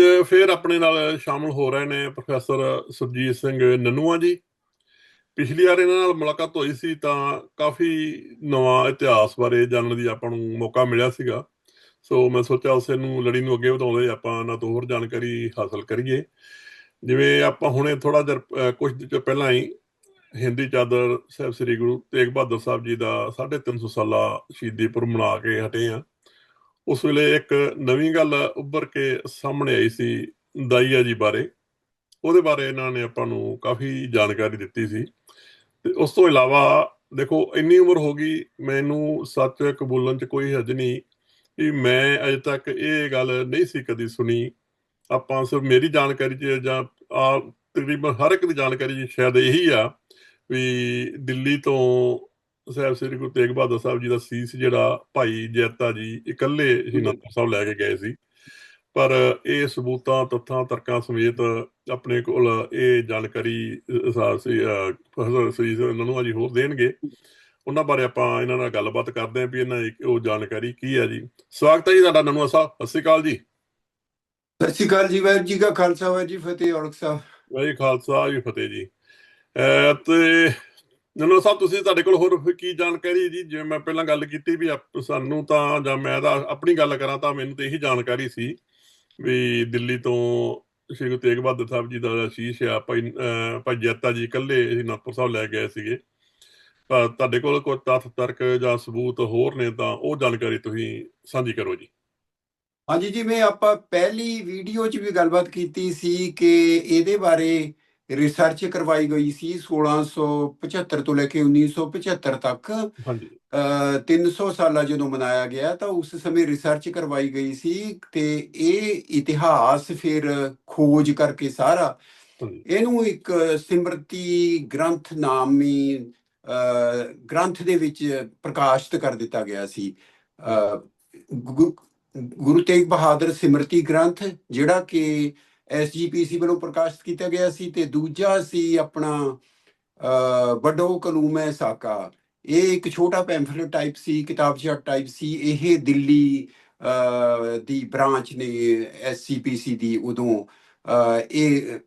ਅੱਜ ਫੇਰ ਆਪਣੇ ਨਾਲ ਸ਼ਾਮਲ ਹੋ ਰਹੇ ਨੇ ਪ੍ਰੋਫੈਸਰ ਸੁਰਜੀਤ ਸਿੰਘ ਨਨੂਆ ਜੀ। ਪਿਛਲੀ ਵਾਰ ਇਹਨਾਂ ਨਾਲ ਮੁਲਾਕਾਤ ਹੋਈ ਸੀ ਤਾਂ ਕਾਫੀ ਨਵਾਂ ਇਤਿਹਾਸ ਬਾਰੇ ਜਾਣਨ ਦੀ ਆਪਾਂ ਨੂੰ ਮੌਕਾ ਮਿਲਿਆ ਸੀਗਾ। ਸੋ ਮੈਂ ਸੋਚਿਆ ਉਸੇ ਨੂੰ ਲੜੀ ਨੂੰ ਅੱਗੇ ਵਧਾਉਂਦੇ ਆਪਾਂ ਇਹਨਾਂ ਤੋਂ ਹੋਰ ਜਾਣਕਾਰੀ ਹਾਸਲ ਕਰੀਏ। ਜਿਵੇਂ ਆਪਾਂ ਹੁਣੇ ਥੋੜਾ ਜਿਹਾ ਕੁਝ ਦਿਨ ਪਹਿਲਾਂ ਹੀ ਹਿੰਦੀ ਚਾਦਰ ਸਾਹਿਬ ਸ੍ਰੀ ਗੁਰੂ ਤੇਗ ਬਹਾਦਰ ਸਾਹਿਬ ਜੀ ਦਾ 350 ਸਾਲਾ ਸ਼ਹੀਦੀ ਪੁਰਬ ਮਨਾ ਕੇ ਹਟੇ ਆ ਉਸ ਵੇਲੇ ਇੱਕ ਨਵੀਂ ਗੱਲ ਉੱਭਰ ਕੇ ਸਾਹਮਣੇ ਆਈ ਸੀ ਦਾਈਆ ਜੀ ਬਾਰੇ। ਉਹਦੇ ਬਾਰੇ ਇਹਨਾਂ ਨੇ ਆਪਾਂ ਨੂੰ ਕਾਫੀ ਜਾਣਕਾਰੀ ਦਿੱਤੀ ਸੀ। ਤੇ ਉਸ ਤੋਂ ਇਲਾਵਾ ਦੇਖੋ, ਇੰਨੀ ਉਮਰ ਹੋ ਗਈ, ਮੈਨੂੰ ਸੱਚ ਬੋਲਣ ਚ ਕੋਈ ਹੱਜ ਨਹੀਂ ਕਿ ਮੈਂ ਅਜੇ ਤੱਕ ਇਹ ਗੱਲ ਨਹੀਂ ਸੀ ਕਦੀ ਸੁਣੀ। ਆਪਾਂ ਸਿਰਫ ਮੇਰੀ ਜਾਣਕਾਰੀ ਚ ਜਾਂ ਆ ਤਕਰੀਬਨ ਹਰ ਇੱਕ ਦੀ ਜਾਣਕਾਰੀ ਜੀ ਸ਼ਾਇਦ ਇਹੀ ਆ ਵੀ ਦਿੱਲੀ ਤੋਂ ਸਾਹਿਬ ਸ੍ਰੀ ਗੁਰੂ ਤੇਗ ਬਹਾਦਰ ਸਾਹਿਬ ਜੀ ਦਾ ਸੀਸ ਜਿਹੜਾ ਭਾਈ ਜੈਤਾ ਜੀ ਇਕੱਲੇ ਹੀ ਨੰਦਰ ਸਾਹਿਬ ਲੈ ਕੇ ਗਏ ਸੀ। ਪਰ ਇਹ ਸਬੂਤਾਂ ਤੱਥਾਂ ਤਰਕਾਂ ਸਮੇਤ ਆਪਣੇ ਕੋਲ ਇਹ ਜਾਣਕਾਰੀ ਪ੍ਰੋਫੈਸਰ ਸ੍ਰੀ ਨਨੂਆ ਜੀ ਹੋਰ ਦੇਣਗੇ। ਉਹਨਾਂ ਬਾਰੇ ਆਪਾਂ ਇਹਨਾਂ ਨਾਲ ਗੱਲਬਾਤ ਕਰਦੇ ਆਂ ਵੀ ਇਹਨਾਂ ਦੀ ਉਹ ਜਾਣਕਾਰੀ ਕੀ ਹੈ ਜੀ। ਸਵਾਗਤ ਹੈ ਜੀ ਤੁਹਾਡਾ ਨਨੂਆ ਸਾਹਿਬ ਸਤਿ ਸ਼੍ਰੀ ਅਕਾਲ ਜੀ। ਸਤਿ ਸ਼੍ਰੀ ਅਕਾਲ ਜੀ ਵਾਹਿਗੁਰੂ ਜੀ ਕਾ ਖਾਲਸਾ ਵਾਹਿਗੁਰੂ ਜੀ ਫਤਿਹ ਔਲਖ ਸਾਹਿਬ। ਵਾਹਿ ਖਾਲਸਾ ਜੀ ਫਤਿਹ ਜੀ। ਤੇ ਨਨੋ ਸਾਹਿਬ, ਤੁਸੀਂ ਤੁਹਾਡੇ ਕੋਲ ਹੋਰ ਕੀ ਜਾਣਕਾਰੀ ਜੀ? ਜਿਵੇਂ ਮੈਂ ਪਹਿਲਾਂ ਗੱਲ ਕੀਤੀ ਵੀ ਸਾਨੂੰ ਤਾਂ, ਜਾਂ ਮੈਂ ਤਾਂ ਆਪਣੀ ਗੱਲ ਕਰਾਂ ਤਾਂ ਮੈਨੂੰ ਤੇ ਇਹੀ ਜਾਣਕਾਰੀ ਸੀ ਵੀ ਦਿੱਲੀ ਤੋਂ ਸ਼੍ਰੀ ਗੁਰੂ ਤੇਗ ਬਹਾਦਰ ਸਾਹਿਬ ਜੀ ਦਾ ਸ਼ੀਸ਼ ਆ, ਭਾਈ ਭਾਈ ਜੈਤਾ ਜੀ ਇਕੱਲੇ ਅਨੰਦਪੁਰ ਸਾਹਿਬ ਲੈ ਗਏ ਸੀਗੇ। ਪਰ ਤੁਹਾਡੇ ਕੋਲ ਕੋਈ ਤੱਥ, ਤਰਕ ਜਾਂ ਸਬੂਤ ਹੋਰ ਨੇ ਤਾਂ ਉਹ ਜਾਣਕਾਰੀ ਤੁਸੀਂ ਸਾਂਝੀ ਕਰੋ ਜੀ। ਹਾਂਜੀ, ਜਿਵੇਂ ਆਪਾਂ ਪਹਿਲੀ ਵੀਡੀਓ 'ਚ ਵੀ ਗੱਲਬਾਤ ਕੀਤੀ ਸੀ ਕਿ ਇਹਦੇ ਬਾਰੇ ਰਿਸਰਚ ਕਰਵਾਈ ਗਈ ਸੀ 1675 ਤੋਂ ਲੈ ਕੇ 1975 ਤੱਕ। ਹਾਂਜੀ। 300 ਸਾਲਾ ਜਦੋਂ ਮਨਾਇਆ ਗਿਆ ਤਾਂ ਉਸ ਸਮੇਂ ਰਿਸਰਚ ਕਰਵਾਈ ਗਈ ਸੀ ਤੇ ਇਹ ਇਤਿਹਾਸ ਫਿਰ ਖੋਜ ਕਰਕੇ ਸਾਰਾ। ਇਹਨੂੰ ਇੱਕ ਸਿਮਰਤੀ ਗ੍ਰੰਥ ਨਾਮੀ ਗ੍ਰੰਥ ਦੇ ਵਿੱਚ ਪ੍ਰਕਾਸ਼ਿਤ ਕਰ ਦਿੱਤਾ ਗਿਆ ਸੀ। ਗੁਰੂ ਤੇਗ ਬਹਾਦਰ ਸਿਮਰਤੀ ਗ੍ਰੰਥ ਜਿਹੜਾ ਕਿ ਐਸਜੀਪੀਸੀ ਵੱਲੋਂ ਪ੍ਰਕਾਸ਼ਿਤ ਕੀਤਾ ਗਿਆ ਸੀ ਤੇ ਦੂਜਾ ਸੀ ਆਪਣਾ ਵੱਡੋ ਕਲੂਮੇ ਸਾਕਾ। ਇਹ ਇੱਕ ਛੋਟਾ ਪੈਂਫਲੇਟ ਟਾਈਪ ਸੀ ਕਿਤਾਬਚਾ ਟਾਈਪ ਸੀ। ਇਹ ਦਿੱਲੀ ਦੀ ਬ੍ਰਾਂਚ ਨੇ ਐਸਜੀਪੀਸੀ ਦੀ ਉਦੋਂ ਇਹ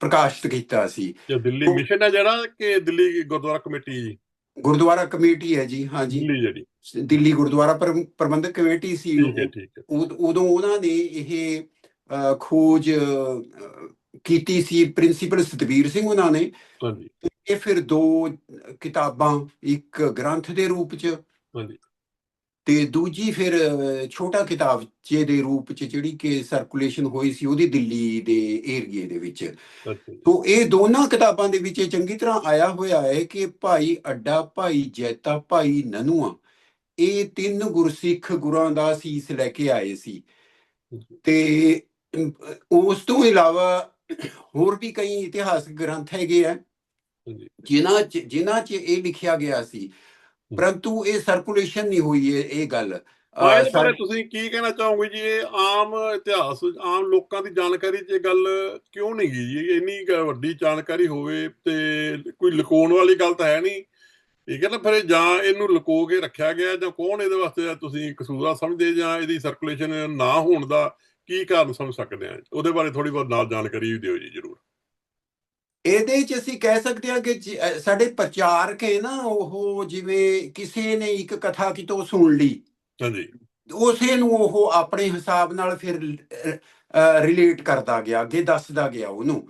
ਪ੍ਰਕਾਸ਼ਿਤ ਕੀਤਾ ਸੀ। ਜੋ ਦਿੱਲੀ ਮਿਸ਼ਨ ਹੈ ਜਿਹੜਾ ਕਿ ਦਿੱਲੀ ਗੁਰਦੁਆਰਾ ਕਮੇਟੀ? ਗੁਰਦੁਆਰਾ ਕਮੇਟੀ ਹੈ ਜੀ ਹਾਂ ਜੀ। ਦਿੱਲੀ ਜਿਹੜੀ। ਦਿੱਲੀ ਗੁਰਦੁਆਰਾ ਪ੍ਰਬੰਧਕ ਕਮੇਟੀ ਸੀ ਹੈ ਹੈ। ਉਦੋਂ ਉਹਨਾਂ ਨੇ ਇਹ ਖੋਜ ਕੀਤੀ ਸੀ ਪ੍ਰਿੰਸੀਪਲ ਸਤਵੀਰ ਸਿੰਘ ਉਹਨਾਂ ਨੇ। ਹਾਂਜੀ। ਇਹ ਫਿਰ ਦੋ ਕਿਤਾਬਾਂ ਇੱਕ ਗ੍ਰੰਥ ਦੇ ਰੂਪ ਚ ਹਾਂਜੀ। ਤੇ ਦੂਜੀ ਫਿਰ ਛੋਟਾ ਕਿਤਾਬ ਜੇ ਦੇ ਰੂਪ ਚ ਜਿਹੜੀ ਕਿ ਸਰਕੂਲੇਸ਼ਨ ਹੋਈ ਸੀ ਉਹਦੀ ਦਿੱਲੀ ਦੇ ਏਰੀਏ ਦੇ ਵਿੱਚ। ਤੋਂ ਇਹ ਦੋਨਾਂ ਕਿਤਾਬਾਂ ਦੇ ਵਿੱਚ ਚੰਗੀ ਤਰ੍ਹਾਂ ਆਇਆ ਹੋਇਆ ਹੈ ਕਿ ਭਾਈ ਅੱਡਾ ਭਾਈ ਜੈਤਾ ਭਾਈ ਨਨੂਆ ਇਹ ਤਿੰਨ ਗੁਰਸਿੱਖ ਗੁਰਾਂ ਦਾ ਸੀਸ ਲੈ ਕੇ ਆਏ ਸੀ। ਤੇ ਉਸ ਤੋਂ ਇਲਾਵਾ ਹੋਰ ਵੀ ਕਈ ਇਤਿਹਾਸਕ ਗ੍ਰੰਥ ਹੈਗੇ ਆ ਜਿਨ੍ਹਾਂ ਚ ਜਿਨ੍ਹਾਂ ਚ ਇਹ ਲਿਖਿਆ ਗਿਆ ਸੀ। ਪਰੰਤੂ ਇਹ ਸਰਕੂਲੇਸ਼ਨ ਨਹੀਂ ਹੋਈ ਇਹ ਇਹ ਗੱਲ। ਇਸ ਬਾਰੇ ਤੁਸੀਂ ਕੀ ਕਹਿਣਾ ਚਾਹੋਗੇ ਜੀ? ਇਹ ਆਮ ਇਤਿਹਾਸ ਆਮ ਲੋਕਾਂ ਦੀ ਜਾਣਕਾਰੀ 'ਚ ਇਹ ਗੱਲ ਕਿਉਂ ਨਹੀਂ ਗਈ ਜੀ? ਇੰਨੀ ਵੱਡੀ ਜਾਣਕਾਰੀ ਹੋਵੇ ਤੇ ਕੋਈ ਲੁਕਾਉਣ ਵਾਲੀ ਗੱਲ ਤਾਂ ਹੈ ਨਹੀਂ। ਠੀਕ ਹੈ ਨਾ? ਫਿਰ ਜਾਂ ਇਹਨੂੰ ਲੁਕੋ ਕੇ ਰੱਖਿਆ ਗਿਆ ਜਾਂ ਕੌਣ ਇਹਦੇ ਵਾਸਤੇ ਤੁਸੀਂ ਕਸੂਰਾ ਸਮਝਦੇ ਜਾਂ ਇਹਦੀ ਸਰਕੂਲੇਸ਼ਨ ਨਾ ਹੋਣ ਦਾ ਕੀ ਕਾਰਨ ਸਮਝ ਸਕਦੇ ਆ ਉਹਦੇ ਬਾਰੇ ਥੋੜੀ ਬਹੁਤ ਨਾਲ ਜਾਣਕਾਰੀ ਵੀ ਦਿਓ ਜੀ ਜਰੂਰ। ਇਹਦੇ ਚ ਅਸੀਂ ਕਹਿ ਸਕਦੇ ਹਾਂ ਕਿ ਸਾਡੇ ਪ੍ਰਚਾਰਕ ਹੈ ਨਾ ਉਹ ਜਿਵੇਂ ਕਿਸੇ ਨੇ ਇੱਕ ਕਥਾ ਕਿਤੋਂ ਸੁਣ ਲਈ। ਹਾਂਜੀ। ਉਸੇ ਨੂੰ ਉਹ ਆਪਣੇ ਹਿਸਾਬ ਨਾਲ ਫਿਰ ਰਿਲੇਟ ਕਰਦਾ ਗਿਆ ਅੱਗੇ ਦੱਸਦਾ ਗਿਆ ਉਹਨੂੰ।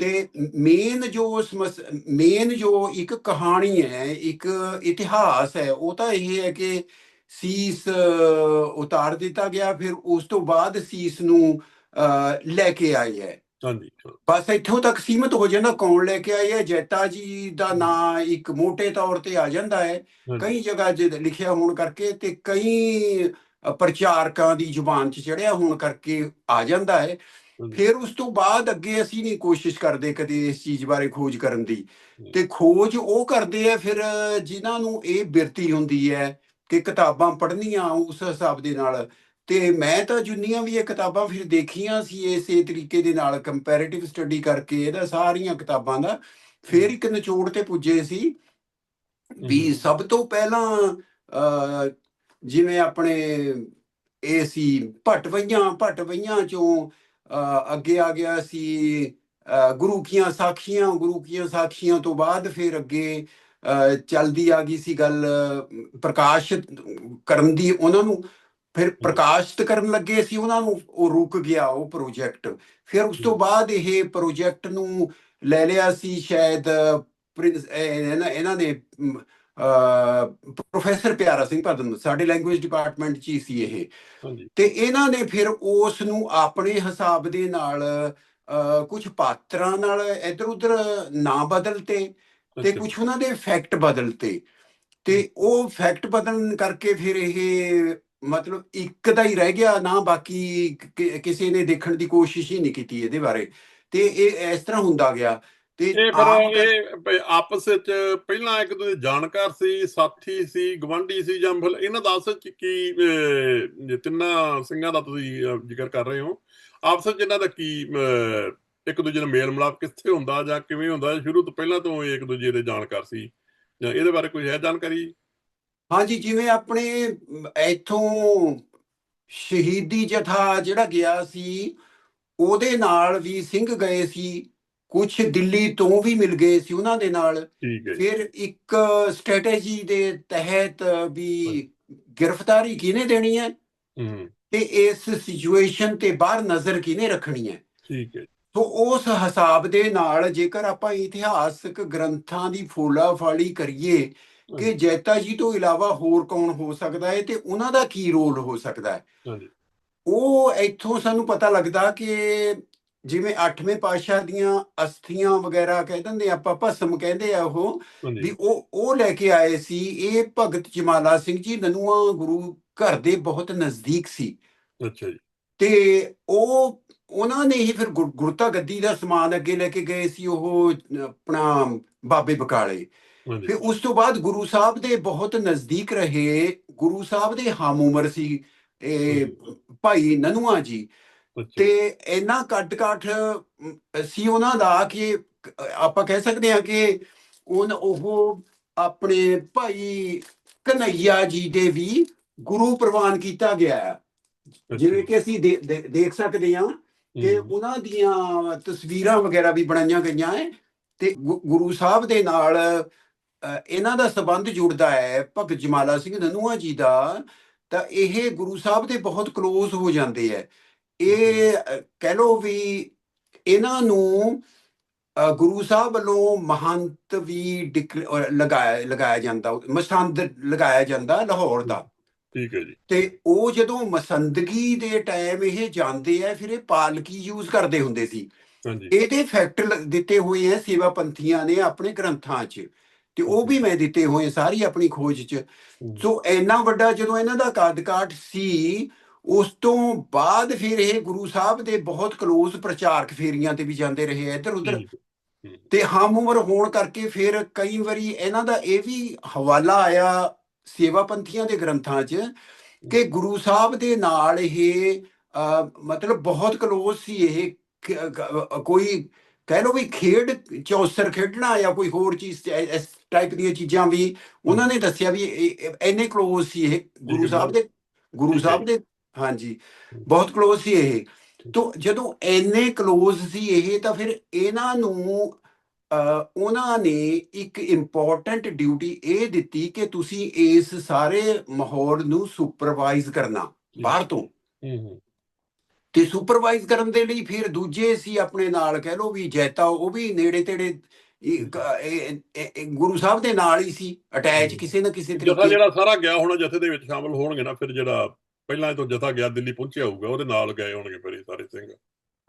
ਤੇ ਮੇਨ ਜੋ ਮੇਨ ਜੋ ਇੱਕ ਕਹਾਣੀ ਹੈ ਇੱਕ ਇਤਿਹਾਸ ਹੈ ਉਹ ਤਾਂ ਇਹ ਹੈ ਕਿ ਸੀਸ ਉਤਾਰ ਦਿੱਤਾ ਗਿਆ ਫਿਰ ਉਸ ਤੋਂ ਬਾਅਦ ਸੀਸ ਨੂੰ ਲੈ ਕੇ ਆਏ ਹੈ। ਹਾਂਜੀ ਬਸ ਇੱਥੋਂ ਤੱਕ ਸੀਮਤ ਹੋ ਜਾਂਦਾ ਕੌਣ ਲੈ ਕੇ ਆਏ ਹੈ? ਜੈਤਾ ਜੀ ਦਾ ਨਾਂ ਇੱਕ ਮੋٹے ਤੌਰ ਤੇ ਆ ਜਾਂਦਾ ਹੈ। ਕਈ ਜਗ੍ਹਾ ਜੇ ਲਿਖਿਆ ਹੋਣ ਕਰਕੇ ਤੇ ਕਈ ਪ੍ਰਚਾਰਕਾਂ ਦੀ ਜ਼ੁਬਾਨ 'ਚ ਚੜਿਆ ਹੋਣ ਕਰਕੇ ਆ ਜਾਂਦਾ ਹੈ। ਫਿਰ ਉਸ ਤੋਂ ਬਾਅਦ ਅੱਗੇ ਅਸੀਂ ਨਹੀਂ ਕੋਸ਼ਿਸ਼ ਕਰਦੇ ਕਦੇ ਇਸ ਚੀਜ਼ ਬਾਰੇ ਖੋਜ ਕਰਨ ਦੀ। ਤੇ ਖੋਜ ਉਹ ਕਰਦੇ ਆ ਫਿਰ ਜਿਨ੍ਹਾਂ ਨੂੰ ਇਹ ਬਿਰਤੀ ਹੁੰਦੀ ਹੈ ਕਿ ਕਿਤਾਬਾਂ ਪੜ੍ਹਨੀਆਂ ਉਸ ਹਿਸਾਬ ਦੇ ਨਾਲ। ਤੇ ਮੈਂ ਤਾਂ ਜਿੰਨੀਆਂ ਵੀ ਇਹ ਕਿਤਾਬਾਂ ਫਿਰ ਦੇਖੀਆਂ ਸੀ ਇਸੇ ਤਰੀਕੇ ਦੇ ਨਾਲ ਕੰਪੈਰੀਟਿਵ ਸਟੱਡੀ ਕਰਕੇ ਇਹਦਾ ਸਾਰੀਆਂ ਕਿਤਾਬਾਂ ਦਾ ਫਿਰ ਇੱਕ ਨਿਚੋੜ ਤੇ ਪੁੱਜੇ ਸੀ ਵੀ ਸਭ ਤੋਂ ਪਹਿਲਾਂ ਜਿਵੇਂ ਆਪਣੇ ਇਹ ਸੀ ਭਟਵਈਆਂ ਭਟਵਈਆਂ ਚੋਂ ਅੱਗੇ ਆ ਗਿਆ ਸੀ ਗੁਰੂ ਕੀਆਂ ਸਾਖੀਆਂ ਗੁਰੂ ਕੀਆਂ ਸਾਖੀਆਂ ਤੋਂ ਬਾਅਦ ਫਿਰ ਅੱਗੇ ਚੱਲਦੀ ਆ ਗਈ ਸੀ ਗੱਲ ਅ, ਪ੍ਰਕਾਸ਼ਿਤ ਕਰਨ ਦੀ ਉਹਨਾਂ ਨੂੰ ਫਿਰ ਪ੍ਰਕਾਸ਼ਿਤ ਕਰਨ ਲੱਗੇ ਸੀ ਉਹਨਾਂ ਨੂੰ ਉਹ ਰੁਕ ਗਿਆ ਉਹ ਪ੍ਰੋਜੈਕਟ ਫਿਰ ਉਸ ਤੋਂ ਬਾਅਦ ਇਹ ਪ੍ਰੋਜੈਕਟ ਨੂੰ ਲੈ ਲਿਆ ਸੀ ਸ਼ਾਇਦ ਇਹਨਾਂ ਨੇ ਪ੍ਰੋਫੈਸਰ ਪਿਆਰਾ ਸਿੰਘ ਪਦਮ ਸਾਡੇ ਲੈਂਗੁਏਜ ਡਿਪਾਰਟਮੈਂਟ ਚ ਹੀ ਸੀ ਇਹ। ਤੇ ਇਹਨਾਂ ਨੇ ਫਿਰ ਉਸ ਨੂੰ ਆਪਣੇ ਹਿਸਾਬ ਦੇ ਨਾਲ ਕੁਝ ਪਾਤਰਾਂ ਨਾਲ ਇਧਰ ਉਧਰ ਨਾਂ ਬਦਲਤੇ। ਤੇ ਅੱਛਾ, ਕੁਝ ਉਹਨਾਂ ਦੇ ਫੈਕਟ ਬਦਲਤੇ। ਤੇ ਉਹ ਫੈਕਟ ਬਦਲਣ ਕਰਕੇ ਫਿਰ ਇਹ ਮਤਲਬ ਇੱਕ ਦਾ ਹੀ ਰਹਿ ਗਿਆ ਨਾ ਬਾਕੀ ਕਿਸੇ ਨੇ ਦੇਖਣ ਦੀ ਕੋਸ਼ਿਸ਼ ਹੀ ਨਹੀਂ ਕੀਤੀ ਇਹਦੇ ਬਾਰੇ। ਤੇ ਇਹ ਇਸ ਤਰ੍ਹਾਂ ਹੁੰਦਾ ਗਿਆ। ਤੇ ਇਹ ਇਹ ਆਪਸ ਵਿੱਚ ਪਹਿਲਾਂ ਇੱਕ ਦੂਜੇ ਜਾਣਕਾਰ ਸੀ ਸਾਥੀ ਸੀ ਗਵੰਡੀ ਸੀ ਜਾਂ ਫਿਰ ਇਹਨਾਂ ਦਾ ਆਪਸ ਵਿੱਚ ਕੀ ਤਿੰਨਾਂ ਸਿੰਘਾਂ ਦਾ ਤੁਸੀਂ ਜ਼ਿਕਰ ਕਰ ਰਹੇ ਹੋ? ਆਪਸ ਵਿੱਚ ਇਹਨਾਂ ਦਾ ਕੀ ਇੱਕ ਦੂਜੇ ਨਾਲ ਮੇਲ ਮਿਲਾਪ ਕਿੱਥੇ ਹੁੰਦਾ ਜਾਂ ਕਿਵੇਂ ਹੁੰਦਾ ਸ਼ੁਰੂ ਤੋਂ ਪਹਿਲਾਂ ਤੋਂ ਇੱਕ ਦੂਜੇ ਦੇ ਜਾਣਕਾਰ ਸੀ। ਜਾਂ ਇਹਦੇ ਬਾਰੇ ਕੋਈ ਹੈ ਜਾਣਕਾਰੀ? ਹਾਂਜੀ ਜਿਵੇਂ ਆਪਣੇ ਇੱਥੋਂ ਸ਼ਹੀਦੀ ਜਥਾ ਜਿਹੜਾ ਗਿਆ ਸੀ ਉਹਦੇ ਨਾਲ ਵੀ ਸਿੰਘ ਗਏ ਸੀ ਕੁਝ ਦਿੱਲੀ ਤੋਂ ਵੀ ਮਿਲ ਗਏ ਸੀ ਉਹਨਾਂ ਦੇ ਨਾਲ। ਫਿਰ ਇੱਕ ਸਟ੍ਰੈਟੇਜੀ ਦੇ ਤਹਿਤ ਵੀ ਗ੍ਰਿਫਤਾਰੀ ਕਿਹਨੇ ਦੇਣੀ ਹੈ? ਹੂੰ। ਤੇ ਇਸ ਸਿਚੁਏਸ਼ਨ ਤੇ ਬਾਹਰ ਨਜ਼ਰ ਕਿਹਨੇ ਰੱਖਣੀ ਹੈ? ਠੀਕ ਹੈ ਸੋ ਉਸ ਹਿਸਾਬ ਦੇ ਨਾਲ ਜੇਕਰ ਆਪਾਂ ਇਤਿਹਾਸਕ ਗ੍ਰੰਥਾਂ ਦੀ ਫੋਲਾ-ਫਾਲੀ ਕਰੀਏ ਕਿ ਜੈਤਾ ਜੀ ਤੋਂ ਇਲਾਵਾ ਹੋਰ ਕੌਣ ਹੋ ਸਕਦਾ ਹੈ ਤੇ ਉਹਨਾਂ ਦਾ ਕੀ ਰੋਲ ਹੋ ਸਕਦਾ ਹੈ? ਉਹ ਇੱਥੋਂ ਸਾਨੂੰ ਪਤਾ ਲੱਗਦਾ ਕਿ ਜਿਵੇਂ 8ਵੇਂ ਪਾਤਸ਼ਾਹ ਦੀਆਂ ਅਸਥੀਆਂ ਵਗੈਰਾ ਕਹਿ ਦਿੰਦੇ ਆਪਾਂ ਭਸਮ ਕਹਿੰਦੇ ਆ ਉਹ ਵੀ ਉਹ ਉਹ ਲੈ ਕੇ ਆਏ ਸੀ। ਇਹ ਭਗਤ ਜਮਾਲਾ ਸਿੰਘ ਜੀ ਨਨੂਆ ਗੁਰੂ ਘਰ ਦੇ ਬਹੁਤ ਨਜ਼ਦੀਕ ਸੀ। ਅੱਛਾ ਜੀ। ਤੇ ਉਹ ਉਹਨਾਂ ਨੇ ਹੀ ਫਿਰ ਗੁਰ- ਗੁਰਤਾ ਗੱਦੀ ਦਾ ਸਮਾਨ ਅੱਗੇ ਲੈ ਕੇ ਗਏ ਸੀ ਉਹ ਆਪਣਾ ਬਾਬੇ ਬਕਾਲੇ। ਫਿਰ ਉਸ ਤੋਂ ਬਾਅਦ ਗੁਰੂ ਸਾਹਿਬ ਦੇ ਬਹੁਤ ਨਜ਼ਦੀਕ ਰਹੇ। ਗੁਰੂ ਸਾਹਿਬ ਦੇ ਹਮ ਉਮਰ ਸੀ ਇਹ ਭਾਈ ਨਨੂਆ ਜੀ। ਤੇ ਇੰਨਾ ਕੱਟ ਕਾਠ ਸੀ ਉਹਨਾਂ ਦਾ ਕਿ ਆਪਾਂ ਕਹਿ ਸਕਦੇ ਹਾਂ ਕਿ ਉਹ ਉਹ ਆਪਣੇ ਭਾਈ ਕਨਈਆ ਜੀ ਦੇ ਵੀ ਗੁਰੂ ਪ੍ਰਵਾਨ ਕੀਤਾ ਗਿਆ। ਜਿਵੇਂ ਕਿ ਅਸੀਂ ਦੇਖ ਸਕਦੇ ਹਾਂ ਕਿ ਹੂੰ, ਉਹਨਾਂ ਦੀਆਂ ਤਸਵੀਰਾਂ ਵਗੈਰਾ ਵੀ ਬਣਾਈਆਂ ਗਈਆਂ ਹੈ ਤੇ ਗੁਰੂ ਸਾਹਿਬ ਦੇ ਨਾਲ ਇਹਨਾਂ ਦਾ ਸਬੰਧ ਜੁੜਦਾ ਹੈ ਭਗਤ ਜਮਾਲਾ ਸਿੰਘ ਨਨੂਆ ਜੀ ਦਾ ਤਾਂ ਇਹ ਗੁਰੂ ਸਾਹਿਬ ਦੇ ਬਹੁਤ ক্লোਜ਼ ਹੋ ਜਾਂਦੇ ਹੈ। ਇਹ ਕਹਿ ਲੋ ਵੀ ਇਹਨਾਂ ਨੂੰ ਗੁਰੂ ਸਾਹਿਬ ਵੱਲੋਂ ਮਹੰਤ ਵੀ ਲਗਾਇਆ ਲਗਾਇਆ ਜਾਂਦਾ ਮਸੰਦ ਲਗਾਇਆ ਜਾਂਦਾ ਲਾਹੌਰ ਦਾ। ਠੀਕ ਹੈ ਜੀ। ਤੇ ਉਹ ਜਦੋਂ ਮਸੰਦਗੀ ਦੇ ਟਾਈਮ ਇਹ ਜਾਂਦੇ ਆ ਫਿਰ ਇਹ ਪਾਲਕੀ ਯੂਜ਼ ਕਰਦੇ ਹੁੰਦੇ ਸੀ। ਹਾਂਜੀ। ਇਹਦੇ ਫੈਕਟ ਦਿੱਤੇ ਹੋਏ ਆ ਸੇਵਾ ਪੰਥੀਆਂ ਨੇ ਆਪਣੇ ਗ੍ਰੰਥਾਂ 'ਚ। ਤੇ ਉਹ ਵੀ ਮੈਂ ਦਿੱਤੇ ਹੋਏ ਸਾਰੀ ਆਪਣੀ ਖੋਜ 'ਚ। ਸੋ ਇੰਨਾ ਵੱਡਾ ਜਦੋਂ ਇਹਨਾਂ ਦਾ ਕਾਦਕਾਟ ਸੀ ਉਸ ਤੋਂ ਬਾਅਦ ਫਿਰ ਇਹ ਗੁਰੂ ਸਾਹਿਬ ਦੇ ਬਹੁਤ ক্লোਜ਼ ਪ੍ਰਚਾਰਕ ਫੇਰੀਆਂ ਤੇ ਵੀ ਜਾਂਦੇ ਰਹੇ ਆ ਇੱਧਰ ਉੱਧਰ ਤੇ ਹਮ ਉਮਰ ਹੋਣ ਕਰਕੇ ਫਿਰ ਕਈ ਵਾਰੀ ਇਹਨਾਂ ਦਾ ਇਹ ਵੀ ਹਵਾਲਾ ਆਇਆ ਸੇਵਾ ਪੰਥੀਆਂ ਦੇ ਗ੍ਰੰਥਾਂ 'ਚ ਕਿ ਗੁਰੂ ਸਾਹਿਬ ਦੇ ਨਾਲ ਇਹ ਮਤਲਬ ਬਹੁਤ ਕਲੋਜ਼ ਸੀ ਇਹ ਕੋਈ ਕਹਿ ਲੋ ਵੀ ਖੇਡ ਚੌਸਰ ਖੇਡਣਾ ਜਾਂ ਕੋਈ ਹੋਰ ਚੀਜ਼ ਇਸ ਟਾਈਪ ਦੀਆਂ ਚੀਜ਼ਾਂ ਵੀ ਉਹਨਾਂ ਨੇ ਦੱਸਿਆ ਵੀ ਇੰਨੇ ਕਲੋਜ਼ ਸੀ ਇਹ ਗੁਰੂ ਸਾਹਿਬ ਦੇ ਗੁਰੂ ਸਾਹਿਬ ਦੇ ਹਾਂਜੀ ਬਹੁਤ ਕਲੋਜ਼ ਸੀ ਇਹ। ਤੋਂ ਜਦੋਂ ਇੰਨੇ ਕਲੋਜ਼ ਸੀ ਇਹ ਤਾਂ ਫਿਰ ਇਹਨਾਂ ਨੂੰ ਉਹਨਾਂ ਨੇ ਇੱਕ ਇੰਪੋਰਟੈਂਟ ਡਿਊਟੀ ਇਹ ਦਿੱਤੀ ਕਿ ਤੁਸੀਂ ਇਸ ਸਾਰੇ ਮਾਹੌਲ ਨੂੰ ਸੁਪਰਵਾਈਜ਼ ਕਰਨਾ ਬਾਹਰ ਤੋਂ। ਹੂੰ, ਹੂੰ, ਤੇ ਸੁਪਰਵਾਈਜ਼ ਕਰਨ ਦੇ ਲਈ ਫਿਰ ਦੂਜੇ ਸੀ ਆਪਣੇ ਨਾਲ ਕਹਿ ਲੋ ਵੀ ਜੈਤਾ ਉਹ ਵੀ ਨੇੜੇ ਤੇੜੇ ਗੁਰੂ ਸਾਹਿਬ ਦੇ ਨਾਲ ਹੀ ਸੀ ਅਟੈਚ ਕਿਸੇ ਨਾ ਕਿਸੇ ਤਰੀਕੇ। ਜਿਹੜਾ ਸਾਰਾ ਗਿਆ ਹੋਣਾ ਜਥੇ ਦੇ ਵਿੱਚ ਸ਼ਾਮਲ ਹੋਣਗੇ ਨਾ ਫਿਰ ਜਿਹੜਾ ਪਹਿਲਾਂ ਤੋਂ ਜਥਾ ਗਿਆ ਦਿੱਲੀ ਪਹੁੰਚਿਆ ਹੋਊਗਾ ਉਹਦੇ ਨਾਲ ਗਏ ਹੋਣਗੇ ਫਿਰ ਇਹ ਸਾਰੇ ਸਿੰਘ।